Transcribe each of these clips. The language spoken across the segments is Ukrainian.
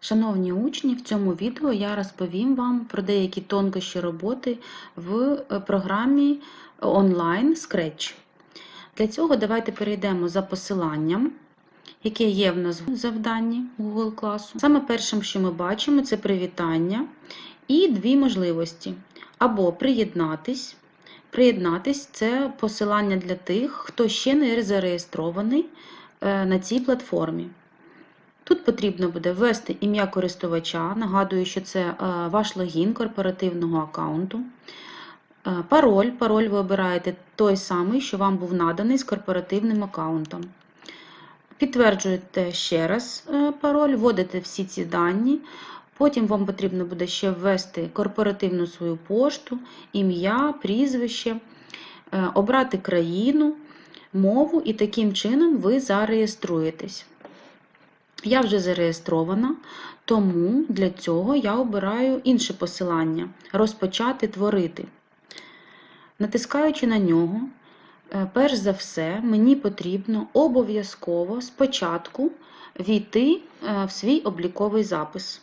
Шановні учні, в цьому відео я розповім вам про деякі тонкощі роботи в е, програмі онлайн Scratch. Для цього давайте перейдемо за посиланням, яке є в назву завданні Google класу. Саме першим, що ми бачимо, це привітання і дві можливості. Або приєднатись. Приєднатись це посилання для тих, хто ще не зареєстрований е, на цій платформі. Тут потрібно буде ввести ім'я користувача. Нагадую, що це е, ваш логін корпоративного аккаунту. Е, Пароль. Пароль ви обираєте той самий, що вам був наданий з корпоративним аккаунтом. Підтверджуєте ще раз е, пароль, вводите всі ці дані. Потім вам потрібно буде ще ввести корпоративну свою пошту, ім'я, прізвище, обрати країну, мову, і таким чином ви зареєструєтесь. Я вже зареєстрована, тому для цього я обираю інше посилання розпочати творити. Натискаючи на нього, е, перш за все, мені потрібно обов'язково спочатку війти е, в свій обліковий запис.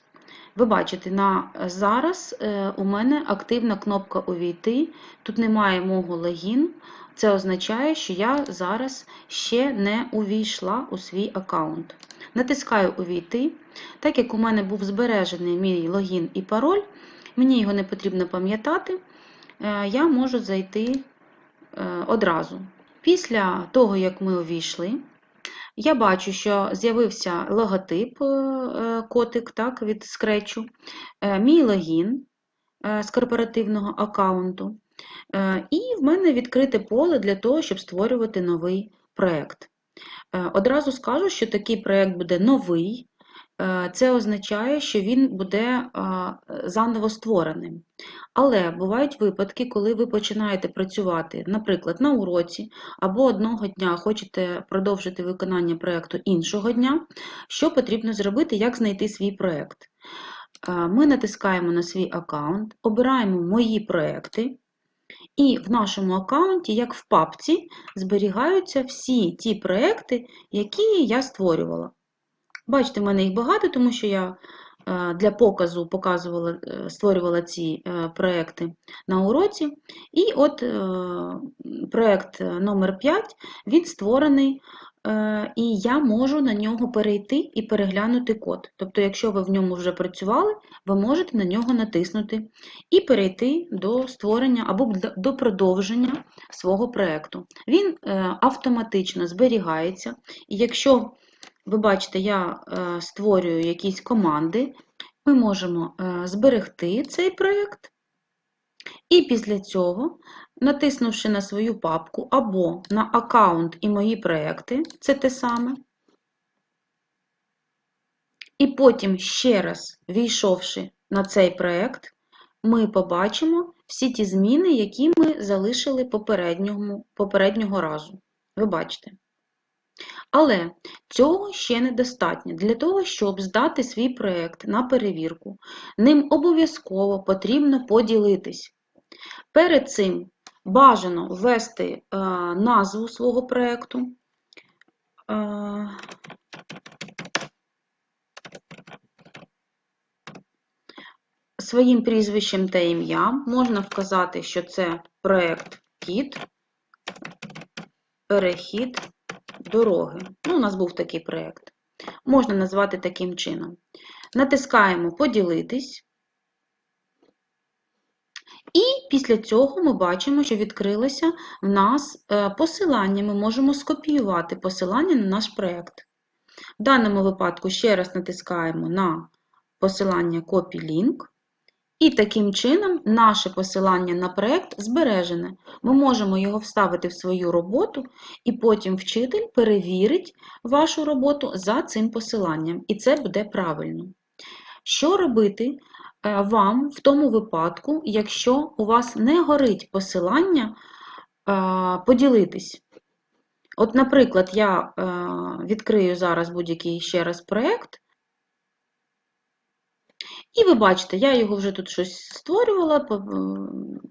Ви бачите, на зараз е, у мене активна кнопка Увійти. Тут немає мого логін. Це означає, що я зараз ще не увійшла у свій аккаунт. Натискаю Увійти. Так як у мене був збережений мій логін і пароль, мені його не потрібно пам'ятати, е, я можу зайти е, одразу. Після того, як ми увійшли, я бачу, що з'явився логотип е, котик так, від скретчу, мій логін з корпоративного аккаунту. І в мене відкрите поле для того, щоб створювати новий проєкт. Одразу скажу, що такий проєкт буде новий. Це означає, що він буде заново створеним. Але бувають випадки, коли ви починаєте працювати, наприклад, на уроці, або одного дня хочете продовжити виконання проєкту іншого дня, що потрібно зробити, як знайти свій проєкт. Ми натискаємо на свій аккаунт, обираємо Мої проєкти. І в нашому аккаунті, як в папці, зберігаються всі ті проекти, які я створювала. Бачите, в мене їх багато, тому що я е, для показу показувала, е, створювала ці е, проекти на уроці. І от проект номер 5 він створений і я можу на нього перейти і переглянути код. Тобто, якщо ви в ньому вже працювали, ви можете на нього натиснути і перейти до створення або до продовження свого проєкту. Він е, автоматично зберігається, і якщо ви бачите, я е, створюю якісь команди, ми можемо зберегти цей проєкт. І після цього натиснувши на свою папку або на аккаунт і мої проекти, це те саме. І потім ще раз війшовши на цей проект, ми побачимо всі ті зміни, які ми залишили попереднього, попереднього разу. Ви бачите. Але цього ще недостатньо. Для того, щоб здати свій проєкт на перевірку, ним обов'язково потрібно поділитись. Перед цим бажано ввести е, назву свого проєкту. Е, своїм прізвищем та ім'ям можна вказати, що це проєкт Кіт, перехід дороги. Ну, У нас був такий проєкт. Можна назвати таким чином. Натискаємо Поділитись. І після цього ми бачимо, що відкрилося в нас е, посилання. Ми можемо скопіювати посилання на наш проєкт. В даному випадку ще раз натискаємо на посилання Copy Link. І таким чином наше посилання на проєкт збережене. Ми можемо його вставити в свою роботу, і потім вчитель перевірить вашу роботу за цим посиланням. І це буде правильно. Що робити, вам в тому випадку, якщо у вас не горить посилання, е, поділитись. От, наприклад, я е, відкрию зараз будь-який ще раз проєкт, і ви бачите, я його вже тут щось створювала,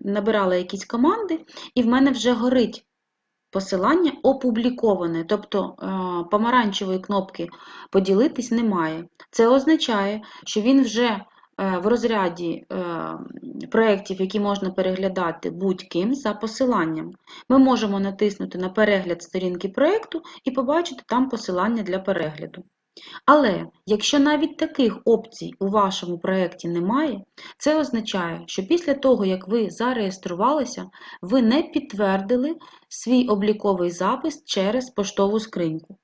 набирала якісь команди, і в мене вже горить посилання опубліковане, тобто е, помаранчевої кнопки поділитись немає. Це означає, що він вже е, в розряді е, проєктів, які можна переглядати будь-ким за посиланням. Ми можемо натиснути на перегляд сторінки проєкту і побачити там посилання для перегляду. Але якщо навіть таких опцій у вашому проєкті немає, це означає, що після того, як ви зареєструвалися, ви не підтвердили свій обліковий запис через поштову скриньку.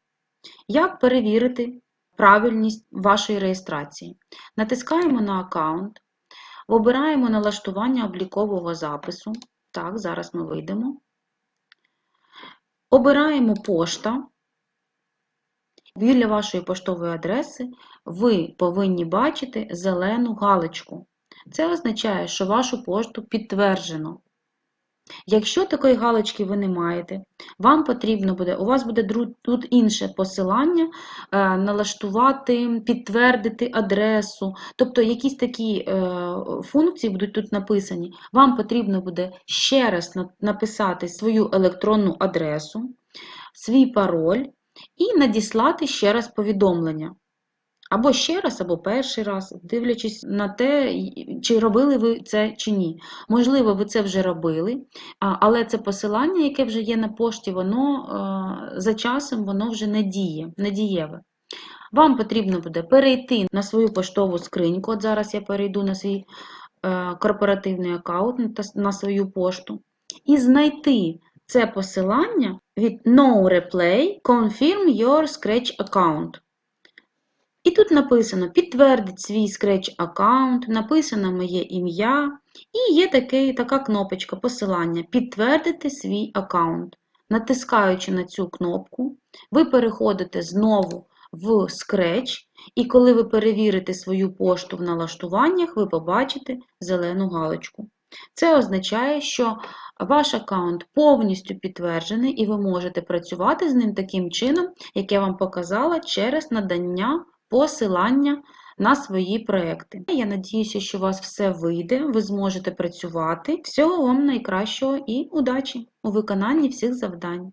Як перевірити правильність вашої реєстрації? Натискаємо на аккаунт, обираємо налаштування облікового запису. Так, зараз ми вийдемо. Обираємо пошта. Біля вашої поштової адреси ви повинні бачити зелену галочку. Це означає, що вашу пошту підтверджено. Якщо такої галочки ви не маєте, вам потрібно буде, у вас буде тут інше посилання, е, налаштувати, підтвердити адресу, тобто якісь такі е, функції будуть тут написані. Вам потрібно буде ще раз написати свою електронну адресу, свій пароль і надіслати ще раз повідомлення. Або ще раз, або перший раз, дивлячись на те, чи робили ви це чи ні. Можливо, ви це вже робили, але це посилання, яке вже є на пошті, воно за часом воно вже не діє, не дієве. Вам потрібно буде перейти на свою поштову скриньку. От зараз я перейду на свій е, корпоративний аккаунт, на свою пошту, і знайти це посилання від No Replay Confirm Your Scratch Account. І тут написано підтвердить свій Scratch аккаунт, написано моє ім'я, і є таке, така кнопочка посилання Підтвердити свій аккаунт. Натискаючи на цю кнопку, ви переходите знову в Scratch, і коли ви перевірите свою пошту в налаштуваннях, ви побачите зелену галочку. Це означає, що ваш аккаунт повністю підтверджений, і ви можете працювати з ним таким чином, як я вам показала, через надання посилання на свої проекти. Я надіюся, що у вас все вийде, ви зможете працювати. Всього вам найкращого і удачі у виконанні всіх завдань.